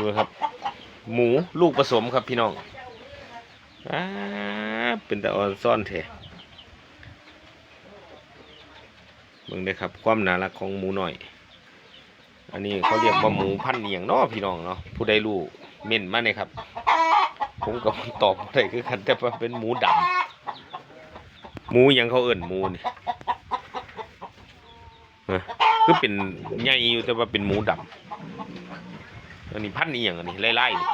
ดูครับ หมูลูกผสมครับพี่น้องอ่าเป็นตะออนซ่อนแท้เบิ่งได้ครับ ความน่ารักของหมูหน่อย อันนี้เขาเรียกว่าหมูพันเนียงเนาะพี่น้องเนาะผู้ใดรู้เม่นมาเลยครับ ผมก็ตอบได้คือกันแต่ว่าเป็นหมูดำหมูยังเขาเอิ่นหมูนี่คือเป็นใหญ่อยู่แต่ว่าเป็นหมูดำ อันนี้พันธุ์อีหยังอันนี้ไล่ๆนี่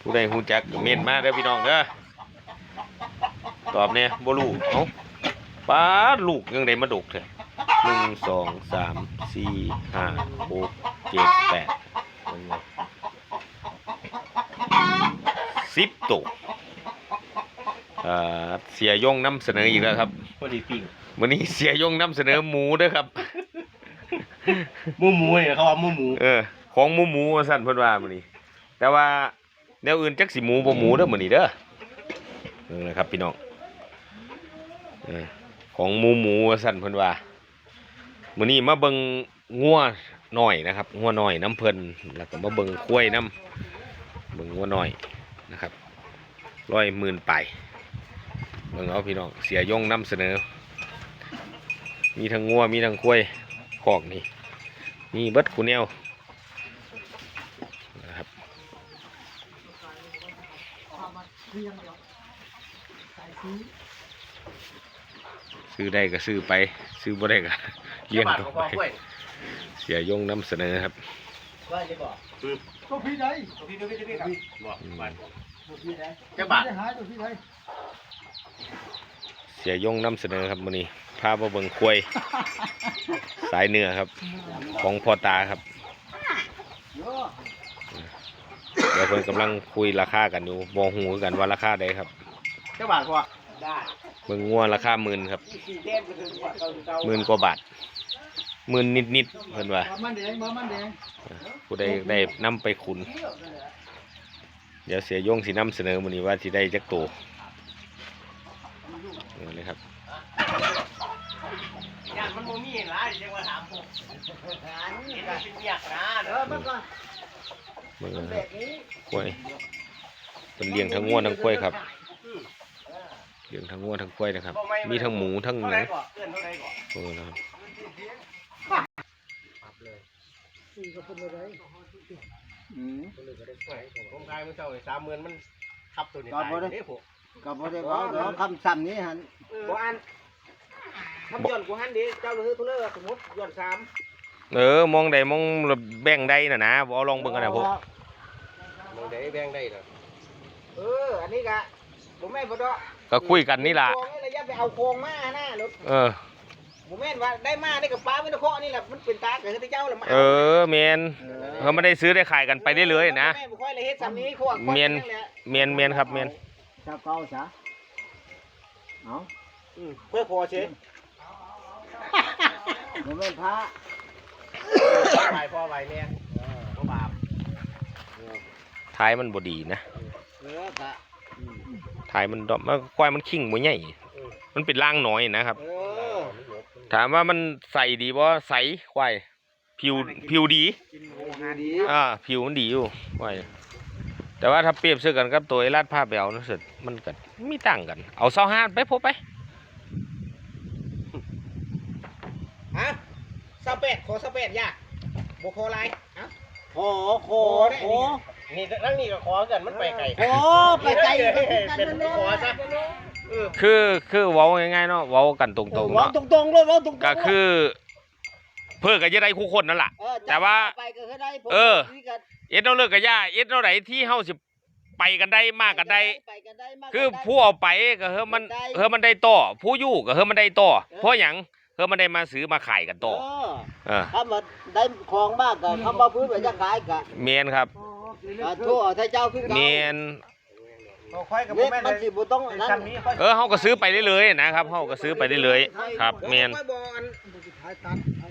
ผู้ใดฮู้จักก็เม่นมาเด้อพี่น้องเด้อตอบเนี่ยบ่รู้เอ้าป้าดลูกยังไดมาดกเถอะหนึ่งสองสามสี่ห้าหกเจ็ดแปดสิบตัวเอ่อเสียยงนำเสนออีกแล้วครับพอดีปิ้งวันนี้เสียยงนำเสนอหมูเด้อครับ หมูหมูเนี่ยเขาว่าหมูหมูเออ ของหมูหมูว่าสั่นเพิ่นว่ามื้อนี้ แต่ว่าแนวอื่นจักสิหมูบ่หมูเด้อมื้อนี้เด้อเออนะครับ พี่น้องเออของหมูหมูว่าสั่นเพิ่นว่ามื้อนี้มาเบิ่งงัวน้อยนะครับงัวน้อยน้ำเพิ่นแล้วก็มาเบิ่งควายน้ำเบิ่งงัวน้อยนะครับร้อยหมื่นไปเบิ่งเอาพี่น้องเสียยงนำเสนอ มีทั้งงัวมีทั้งควายคอกนี่ นี่เบิดคูแนวนะครับซื้อได้ก็ซื้อไป ซื้อบ่ได้ก็เลี้ยงต่อไปเสียยงนำเสนอครับว่าจะบอกตัวพี่ใดตัวพี่ตัวพี่ตัวพี่ครับบอกมันตัวพี่ใดจะบาทจะหาตัวพี่ใด เสียยงนำเสนอครับมื้อนี้พามาเบิ่งกล้วย สายเนื้อครับ ของพ่อตาครับเยอะเดี๋ยวเพิ่นกำลังคุยราคากันอยู่บ่ฮู้คือกันว่าราคาใดครับจะบาทพอได้เบิ่งงัวราคาหมื่นครับสี่เจ็ดไปถึงกว่าเก่าเก่าหมื่นกว่าบาทหมื่นนิดๆเพิ่นว่ามามันแดงมามันแดงผู้ใดได้นำไปขุน เดี๋ยวเสียโยงสินำเสนอมื้อนี้ว่าสิได้จักโต นี่เลยครับย่านมันโมมีหลายจังว่าถามผมเห็นมันเป็นเปียกนะเอเด้ออมันก็เบิ่งแบนะครับบนี้กล้วยเป็นเลี้ยงทั้งงัวทั้งกล้วยครับเลี้ยงทั้งงัวทั้งกล้วยนะครับ มีทั้งหมูทั้งหเท่านัไรงก่อนเกินเท่าไรก่อนโอ้นะครับสี่ก็เป็นอะไรอืมผมขายมื้อเช้านี่สามหมื่นมันทับตัวนี้ก่อนตายบ่ได้เด้พว กก็บ่ได้บอกเดี๋ยวคำสั่งนี้หันบ่อันทำย้อนกูหันดิเจ้าเลยทุเรศสมมติย้อนสามเออมองใดมองแบ่งใดน่ะนะบ่เอาลองเบิ่งกันนะพวกมึงได้แบ่งได้เหรอเอออันนี้กะผมแม่นบ่ดอกก็คุยกันนี่ล่ะโครงนี่ระยะไปเอาโครงมาหน้ารถเออผมแม่นว่าได้มาได้กับป้าไม่ได้เคาะนี่แหละมันเป็นตาเกิดที่เจ้าละมาเออแมนเออไม่ได้ซื้อได้ขายกันไปเรื่อยๆนะแม่บ่ค่อยเลยเฮ็ดสำนี้ขวดเมียนเมียนเมียนครับเมียน ชาวเก่าซะเอาอืมเพื่อพอเชบ่แม่นพระไหวพอไหวแม่บ่บาปท้ายมันบ่ดีนะเออพระท้ายมันดอกมันควายมันขิงบ่ใหญ่ มันเป็นร่างน้อยนะครับเออถามว่ามันใส่ดีบ่ใสควายผิวผิวดีกินโอ้หาดีอ่าผิวมันดีอยู่ควาย แต่ว่าถ้าเปรียบเทียบกันกับตัวไอ้ลาดผ้าแบวนะสุดมันก็มีต่างกัน เอาเสาห้าไปพบไปฮะสเปดขอสเปดยากบ่ขอลายฮะโคโคโคนี่ทั้งนี้ก็ขอกันมันไปไกลโคไปไกลเป็นขอซะเออคือคือเว้าง่ายๆเนาะเว้ากันตรงๆเว้าเนาะตรงๆเลยเว้าตรงๆก็คือ เพื่อก็จะได้คู่คนนั่นแหละเออแต่ว่าไปก็คือได้ผมเออนี่ก็ เอ็ดเอาเลิกกับย่าเอ็ดเอาไหนที่เฮาสิไปกันได้มากกันได้ไปกันได้มากคือกันได้ผู้เอาไปก็เฮามันเฮามันได้ต่อผู้อยู่ก็เฮามันได้ต่อเพราะหยังเฮามันได้มาซื้อมาขายกันต่อเออเออถ้ามันได้ของมากก็เขามาพื้นไปจะขายกะเมียนครับอ่าทั่วไทยเจ้าคือเก่าเมียนบ่ค่อยกับเล็กแม่มันสิบ่ต้องนั่นซ้ำนี้ค่อย เออเฮาก็ซื้อไปเรื่อยๆนะครับเฮาก็ซื้อไปเรื่อยๆครับเมียน ค่อยบ่อัน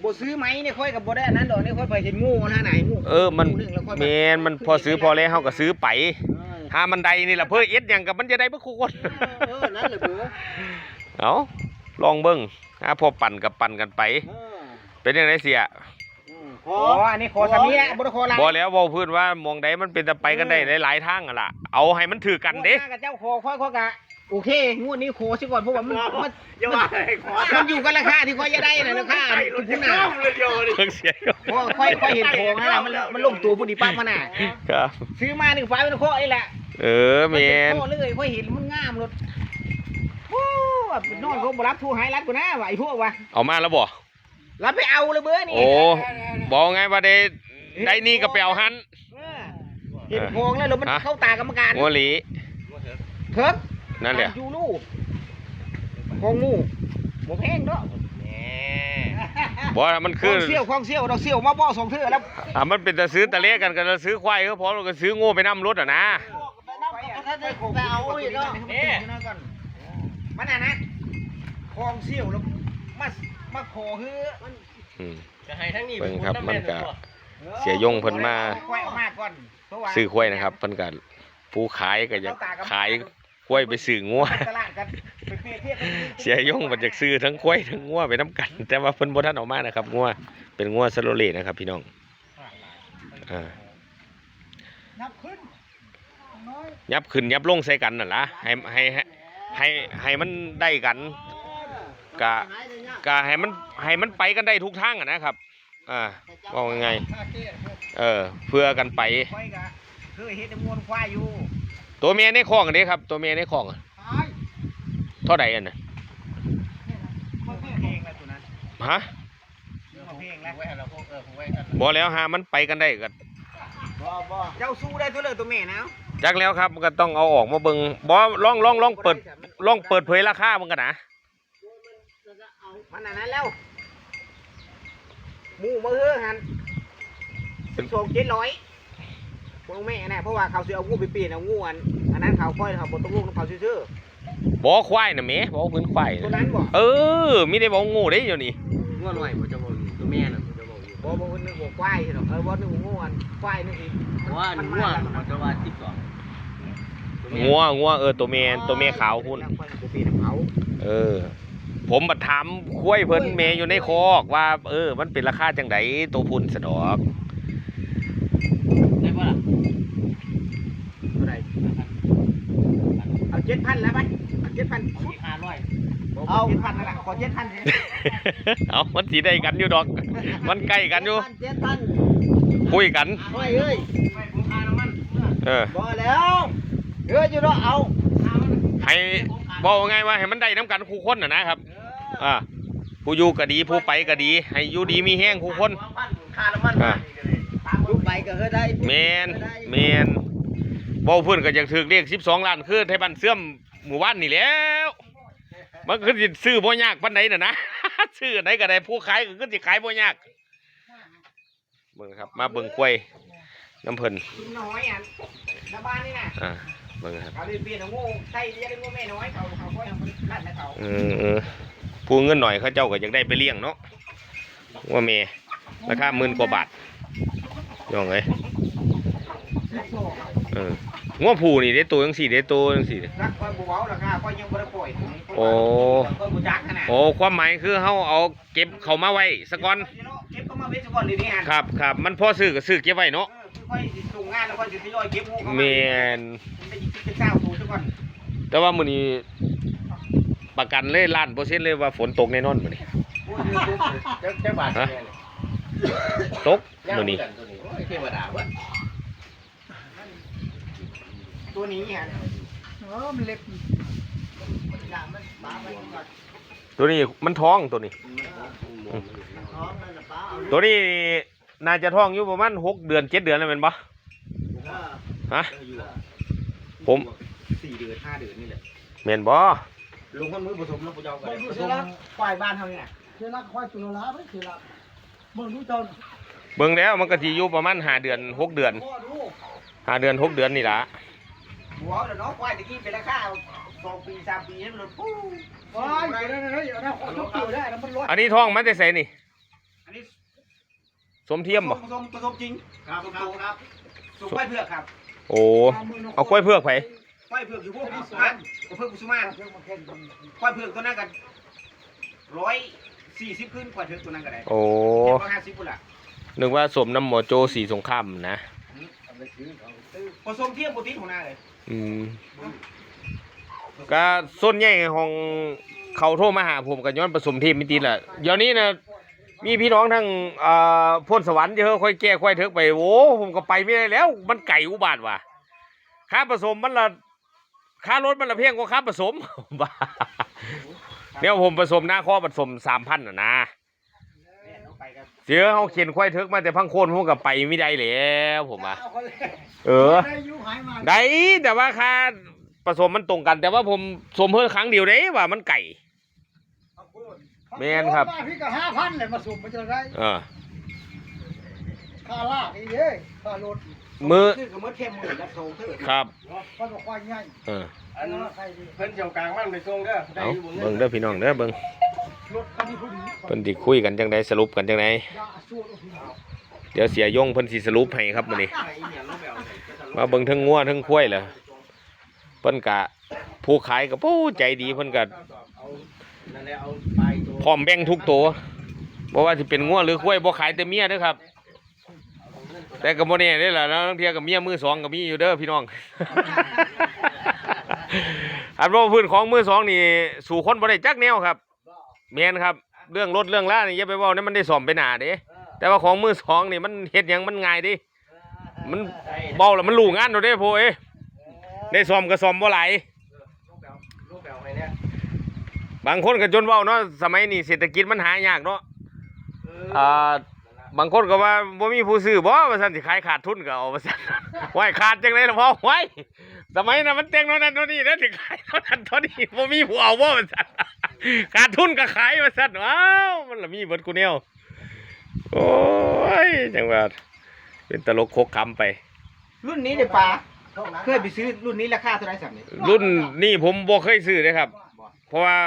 บ่ซื้อไหมนี่ค่อยกับบ่ได้อันนั้นดอกนี่ค่อยไปเห็นงูมันหาไหนงูเออมันเมียนมันพอซื้อพอแล้วเฮาก็ซื้อไปเออถ้ามันได้นี่ล่ะเพื่อเอ็ดหยังกับมันจะได้เพื่อคู่คนเออนั่นเลยเบื่อเอาลองเบิ่งถ้าพอปั่นกับปั่นกันไป เออเป็นยังไงเสียอืมโคอ๋ออันนี้ขอสามีนะบ่ได้ขอหลายบ่แล้วเว้าพื้นว่ามองใดมันเป็นแต่ไปกันได้หลายๆทางอะล่ะเอาให้มันถือกันเด้งวดหากับเจ้าขอค่อยขอกะ โอเคงวดนี้ขอซิก่อนเพราะว่ามันมันอย่าว่าให้ขอมันอยู่กันราคาที่ค่อยจะได้นะราคาทุกผู้หน้าเลยเดียวเลยเครื่องเสียงเพราะค่อยค่อยเห็นโครงนั่นน่ะมันมันลงตัวผู้ดีปั๊บมาน่ะครับซื้อมาหนึ่งฟ้าเป็นข้อนี่แหละเออแมนข้อเลยค่อยเห็นมันงามรถโอ้แบบนอนเขาบรับทูหายรัดกูนะว่ะไอ้พวกว่ะเอามาแล้วบ่รับไปเอาเลยเบ้อนี่โอ้บอกไงว่าได้ได้นี่ก็ไปเอาหันเออเห็นโครงแล้วรถมันฮะเข้าตากรรมการงัวหลีเถิก นั่นแหละยูรูโครงงูหมูแพงเนาะบ่มันคคืลอองเซี่ยวคลองเซี่ยวเราเซี่ยวมาบ่อสองเทื่อแล้วอ่ามันเป็นแต่ซื้อตะเลียกันกันแล้วซื้อควายก็พอแล้วก็ซื้อโง่ไปนํรถอะนะไปเอาอีกเนาะนี่มันน่ะนะคลองเซี่ยวแล้วมามาขอฮืออืมจะให้ทั้งนี้เบิ่งครับมันก็เสียยงเพิ่นมาควายออกมาก่อนเพราะว่าซื้อควายนะครับเพิ่นก็ผู้ขายก็อยากขาย ควายไปซื้องัวตลาดกันไปเปรียบเทียบกันเสียยงมันจากซื้อทั้งควายทั้งงัวไปน้ำกัน แต่ว่าเพิ่นบ่ทันเออกมานะครับงัวเป็นงัวซาโลเลนะครับ พี่น้องอ่านับขึ้นน้อยยับขึ้นยับลงใส่กันนั่นล่ะให้ให้ให้ให้ให้มันได้กันกะกะให้มันให้มันไปกันได้ทุกทางอะนะครับอ่าว่ายังไงคาเก้เออ เพื่อกันไปควายกะเคยเห็นในมวนควายอยู่ ตัวเมียในคลองอันนี้ครับ ตัวเมียในคลองอะตายเท่าใดอันน่ะมันเพลงแล้วตัวนั้นฮะมันเพลงแล้วไว้ให้เราพวกเออไว้กันบ่แล้วหามันไปกันได้ก็บ่บ่เจ้าสู้ได้ตัวเลยตัวแม่นะจักแล้วครับก็ต้องเอาออกมาเบิ่งบ่ลองลองลองเปิดลองเปิดเผยราคามันกันนะมันอันนั้นแล้วหมูมาเฮือหันสิบสองเจ็ดร้อย พวกแม่น่ะเพราะว่าเขาสิเอางูไปเปลี่ยนเอางูอันอันนั้นเขาค่อยเขาบนตะงูของเขาซื่อบ่ควายน่ะแหมบ่พื้นควายๆตัวน่ะนั้นบ่เออมีได้บ่งูได้เดี๋ยวนี้ง่วงหน่อยผมจะบอกอยู่ตัวแม่น่ะผมจะบอกอยู่บ่บ่นึกว่าควายเหรอเออบ่นึกว่างูอันควายนึกอีกเพราะว่าหนูง่วงผมจะว่าสิบสองงัวงัวเออตัวเมียตัวเมียขาวหุ่นแล้วควายไปเปลี่ยนเขาเออ ผมบัดถามคุ้ยเพิ่นเมอยู่ในคอกว่า เออ มันเป็นราคาจังไดตัวพุ่นสะดอก ได้ปะล่ะ เท่าไหร่เอาเจ็ด พันแล้วไปเอาเจ็ดพันเอาที่ห้าร้อยเอาเจ็ดพันนั่นแหละขอเจ็ดพันเลยเอามันสีได้กันอยู่ดอก มันใกล้กันอยู่เจ็ดพันคุยกันไม่เอ้ยไม่ผมค่าน้ำมันเออบ่แล้วเอ้ยอยู่เนาะเอาค่ามันให้บอกว่าไงว่าให้มันได้น้ำกันคู่คนน่ะนะครับอ่าผู้อยู่ก็ดีผู้ไปก็ดี ให้อยู่ดีมีแห้งคู่คนค่าน้ำมันอะตามลูกไปก็เฮ็ดได้แมนแมน บ่เพิ่นก็อยากถือเลข12ล้านคือไทยบ้านเสื่อมหมู่บ้านนี่แหล้ว มันคือสิซื้อบ่ยากปานใดน่ะนะซื้ออันไหนก็ได้ผู้ขายก็คือสิขายบ่ยากเบิ่งครับมาเบิ่งกล้วยน้ำเพิ่นกินน้อยอะหน้าบ้านนี่นะอ่าเบิ่งครับเขาเลยเปลี่ยนเอางูใส่เลี้ยงงูแม่น้อยเขาเขาก็ยังรัดแล้วเขาเออเออผู้เงินหน่อยเขาเจ้าก็อยากได้ไปเลี้ยงเนาะว่าแม่ราคาหมื่นกว่าบาทย่องเอ้ยเออ งัวผู้นี่ได้ตัวจังสี่ได้ตัวจังสี่รักคอยบัวเอาราคาคอยยังบ่ได้ปล่อยโอ้คอยบัวจักขนาดโอ้ความหมายคือเฮาเอาเก็บเขามาไว้สะก่อนเก็บเข้ามาไว้ซะก่อนเลยนี่ฮะครับครับมันพอซื้อก็ซื้อเก็บไว้เนาะเออคือค่อยสิส่งงานแล้วค่อยสิทยอยเก็บงูเข้ามาแม่นมันจะยิงเป็นเจ้าตัวซะก่อนแต่ว่ามื้อนี้ประกันเลยล้านเปอร์เซ็นต์เลยว่าฝนตกแน่นอนมื้อนี้โอ้ยเดี๋ ยวเจ้าเจ้าบาทตกมื้อนี้ตัวนี้โอ้ยเทวดาวะตัวนี้ฮะเออมันเล็กตัวนี้มันท้องตัวนี้ตัวนี้น่าจะท้องอยู่ประมาณหกเดือนเจ็ดเดือนแล้วแม่นบ่ฮะ ผม สี่เดือนห้าเดือนนี่แหละแม่นบ่ลงคนมือผสมแล้วผู้เจ้าก็บ่ได้ดูผเสีสยมละควายบ้านเฮานี่น่ะเสียละควายตัวละไม่เสียละเบิ่งดูจนเบิ่งแล้วมันก็สิอยู่ประมาณห้าเดือนหกเดือนพ่อดูห้าเดือนหกเดือนนี่ล่ะ บัวเดี๋ยวน้องควายตะกี้เป็นราคาสองปีสามปีนี่มันลดปู้ว้ยเดี๋ยวๆๆเดี๋ยวนะขอทุกตัวได้นะมันร้อยอันนี้ท้องมันจะใส่นี่ อันนี้สมเทียมบ่ผสมผสมจริงครับครับครับสูงควายเผือกครับโอ้ เอากล้วยเผือกไผควายเผือกอยู่พวกกุสุมานกับเผือกกุสุมานควายเผือกตัวนั้นกันร้อยสี่สิบขึ้นควายเผือกตัวนั้นก็ได้โอ้ร้อยห้าสิบปุ่นละนึกว่าสมน้ำหมอโจสีสงครามนะผสมเทียมโปรตีนของนาเลย อืมก็ส่วนใหญ่ของเขาโทรมาหาผมก็ย้อนผสมทีมมิติแหละเดี๋ยวนี้นะมีพี่น้องทั้งอ่าพ่นสวรรค์เยอะค่อยแก้ค่อยเถิกไปโอ้ผมก็ไปไม่ได้แล้ว มันไก่อุบาทว่ะค่าผสมมันละค่ารถมันละเพียงกว่าค่าผสมบ้าเนี่ยผมผสมหน้าข้อผสมสามพันอะนะ เนี่ยน้องไปกัน เสือเขาเขียนควายเถิกมาแต่พังโคนผมก็ไปไม่ได้แล้วผมอะ เอาคนแรกเออ ได้ยุหายมาได้แต่ว่าค่าผสมมันตรงกัน แต่ว่าผมสมเพิ่มครั้งเดียวเด้ว่ามันไก่ เอาพูดแม่นครับมาพี่ก็ห้าพันเลยมาสุ่มมาจะได้เออ ค่าลากอีกเอ้ยค่ารถมือ คือกับมดเข้มหมื่นละโซเถอะครับมันบอกควายง่ายเออ อันใครดี เพิ่นเจ้ากลางมันไปส่งเด้อได้เอาอยู่บ่เบิ่งเด้อพี่น้องเด้อเบิ่งรถคันนี้ผู้ดี เพิ่นสิคุยกันจังไดสรุปกันจังไดยาสู้รถผู้ดีเดี๋ยวเสียยงเพิ่นสิสรุปให้ครับมื้อนี้ไอ้เหี้ยเราไปเอาใส่กระสอบมาเบิ่งทั้งงัวทั้งควายแหละเพิ่นกะผู้ขายก็ปู้ใจดีเพิ่นก็เอานั่นแหละเอาไปตัวพร้อมแบ่งทุกตัวบ่ว่าสิเป็นงัวหรือควายบ่ขายแต่เมียเด้อครับ แต่ก็บ่แน่เด้อล่ะแล้วบางเที่ยก็เมียมือสองก็มีอยู่เด้อพี่น้องอันว่าพื้นของมือสองนี่สู่คนบ่ได้จักแนวครับ แม่นครับ เรื่องรถเรื่องล่านี่อย่าไปเว้าเนี่ยมันได้ซ่อมไปหน้าเด้แต่ว่าของมือสองนี่มันเฮ็ดหยังมันง่ายเดิมันเบาแล้วมันรู้งานโดดเด้โพเอ้ยได้ซ่อมก็ซ่อมบ่หลายลูกแปลวลูกแปลวให้เนี่ยบางคนก็จนเว้าเนาะสมัยนี้เศรษฐกิจมันหายากเนาะอ่าบางคนก็ว่าบ่มีผู้ซื้อบ่ว่าซั่นสิขายขาดทุนก็เอาว่าซั่นไว้ขาดจังได๋ล่ะพ่อไว้สมัยนั้นมันแต่งเท่านั้นเท่านี้แล้วถึงขายเท่านั้นเท่านี้บ่มีผู้เอาบ่ว่าซั่น ขาดทุนก็ขายว่าซั่นว้าวมันละมีเบิดกูแนวโอ้ยจังว่าเป็นตลกโคกคำไป รุ่นนี้เดี๋ยวป่าเคยไปซื้อรุ่นนี้ราคาเท่าไหร่สักนี่รุ่นนี้ผมบ่เคยซื้อเลยครับ เพราะว่า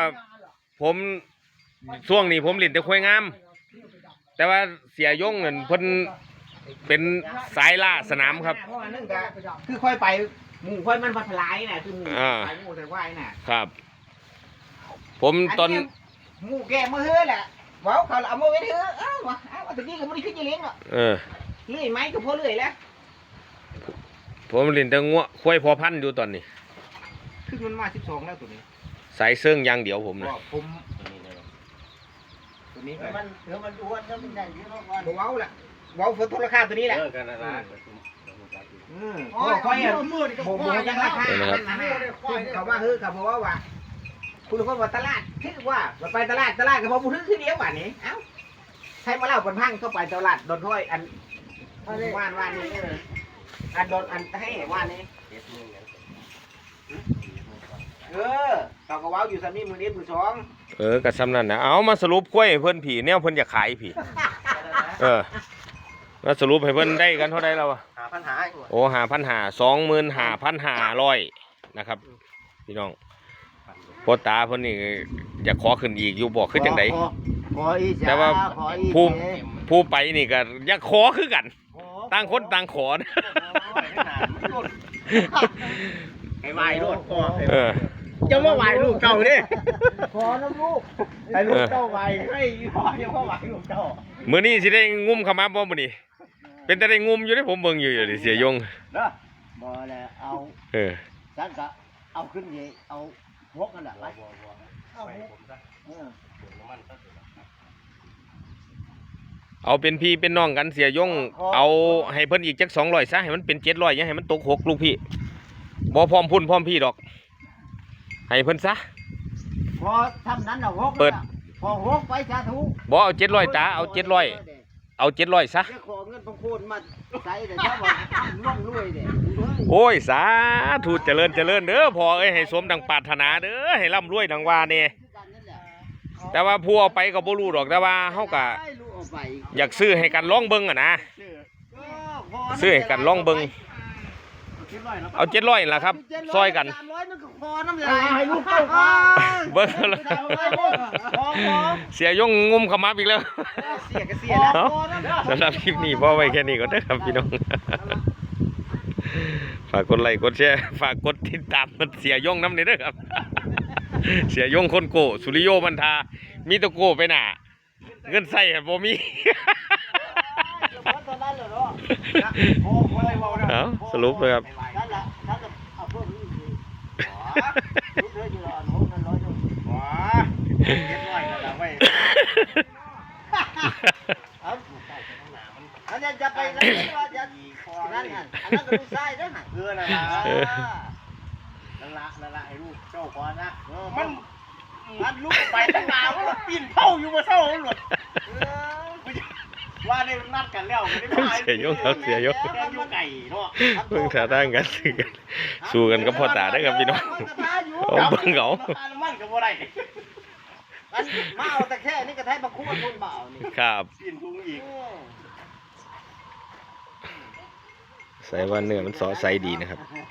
ผมช่วงนี้ผมเล่นแต่ควายงาม แต่ว่าเสียยงนั่นเพิ่นเป็นสายล่าสนามครับเพราะว่านึ่งก็คือค่อยไปหมู่ค่อยมันพัทลายน่ะคือหมู่อ่าไปหมู่แต่ว่ายน่ะครับ ผมตอนเยหมู่แกมาเฮือแหละเว้าเขาเอามาไว้เฮือเอ้าวะเอ้าวตะกี้ก็บ่ได้ขึ้นยีเลี้ยงหรอกเออ เลื่อยไม้ก็พอเลื่อยแล้วผมเล่นแต่งัวควายพอพันธุ์อยู่ตอนนี้ ขึ้นมันมา12แล้วตัวนี้สายเซิ่งอย่างเดียวผมนะก็ผมตัวนี้เดี๋ยวมันเดี๋ยวมันอ้วนแล้วมันใหญ่เยอะกว่าบ่เว้าละเว้าเพิ่นทุนราคาตัวนี้แหละเออกันนั่นล่ะอืมเพราะว่าค่อยอะ มือนี่ก็ผมคบ่วายยังราคาเออนะครับมันนะเขาว่าเฮ้อเขาบอกว่าว่า คุณคนว่าตลาดคือว่าเราไปตลาดตลาดก็พอพูดถึงคือเดียวว่านี้เอ้าใช้มาเล่าปันพังเข้าไปตลาดโดนถ้อยอันว่านว่านนี้เอออันโดนอันให้ว่านนี้เออตอกกระว้าอยู่สามีมือนี้มือสองเออกะซ้ำนั่นนะเอามาสรุปควายให้เพิ่นผีแนวเพิ่นอยากขายผีเออมาสรุปให้เพิ่นได้กันเท่าใดแล้วอะหาปัญหาให้กูโอ้หาพันหาสองหมื่นหาพันหาร้อยนะครับ พี่น้องพ่ อตาเพิ่นนี่อยากขอขึ้นอีกอยู่บอกคือจังได ขอขออีสาแต่ว่าขออีผู้ เสผู้ไปนี่ก็อยากขอคือกัน ขอต่างคนต่างขอนะไอ้วายรถก็เออ จะมาไหวลูกเก่าดิขอน้ำลูกไอ้ลูกเก่าไหวให้พ่อยังพ่อไหวลูกเก่ามื้อนี้สิได้งุ้มเข้ามาบ่มื้อนี้ เป็นแต่ได้งุ้มอยู่เด้ผมเบิ่งอยู่อยู่ดิเสียยง เด้อบ่แล้วเอาเออ สักกะเอาขึ้นเยเอา พวกกันละไปเอาพวกเออเอาเป็นพี่เป็นน้องกันเสียยงเอาให้เพิ่นอีกจัก200ซะให้มันเป็น700อย่าให้มันตกหกลูกพี่บ่พร้อมพุ่นพร้อมพี่ดอก ให้เพิ่นซะ พอทำนั้นละหกเปิดนั่นน่ะพอหกไปสาธุบ่เอา700ตาเอา700 เอา700ซะเจ้าของเงินบางคนมาใส่แต่ถ้าว่าล่วงรวยเด้โอ้ย สาธุเจริญเจริญเด้อพ่อเอ้ยให้สมดังปรารถนาเด้อให้ร่ำรวยดังว่าแน่แต่ว่าผู้เอาไปก็บ่รู้ดอกแต่ว่าเฮาก็ได้ลูกเอาไปอยากซื้อให้กันลองเบิ่งอะนะซื้อให้กันลองเบิ่ง เอา700ล่ะครับซอยกันสามร้อยนั่นก็พอน้ำลายให้ลูกเต้าเบิ่งแล้วพอพอเสียยงงุมเข้ามาอีกแล้วเสียก็เสียแล้วเอาสำหรับคลิปนี้พอไว้แค่นี้ก่อนนะครับพี่น้องฝากกดไลค์กดแชร์ฝากกดติดตามมันเสียยงน้ำนี่ด้วยครับ เสียยงคนโกสุริโยบันทา มีแตะโกไปหน่าเงินใส่อะบ่มีาน เหรอเนาะโอ้โหอะไรวะเอาสรุปเลยครับมันร้อยหนึ่งว้าเก็บน้อยแล้วไว้เอาอันนี้จะไปนั่นว่าจะนั่นฮะอันนั้นก็ดูซ้ายนะฮะเออนั่นละนั่นละนั่นละไอ้ลูกเจ้าก่อนนะมันมันลุกไปตั้งนานแล้วปีนเผาอยู่มาเศร้าหลุด ว่าได้นัดกันแล้วไม่ได้พายเสียยกครับเสียยกแกอยู่ไก่เนาะเพิ่งท่าทางกันสู้กันสู้กันกับพ่อตาได้อครับพี่น้องโอ้เบิ่งเขาน้ำมันกับอะไรอันมาเอาแต่แค่นี้ก็ไทยมาคู่กับคนมาเอานี่ครับปีนทุงอีกใส่ว่าเนื้อมันซอใสดีนะครับอยู่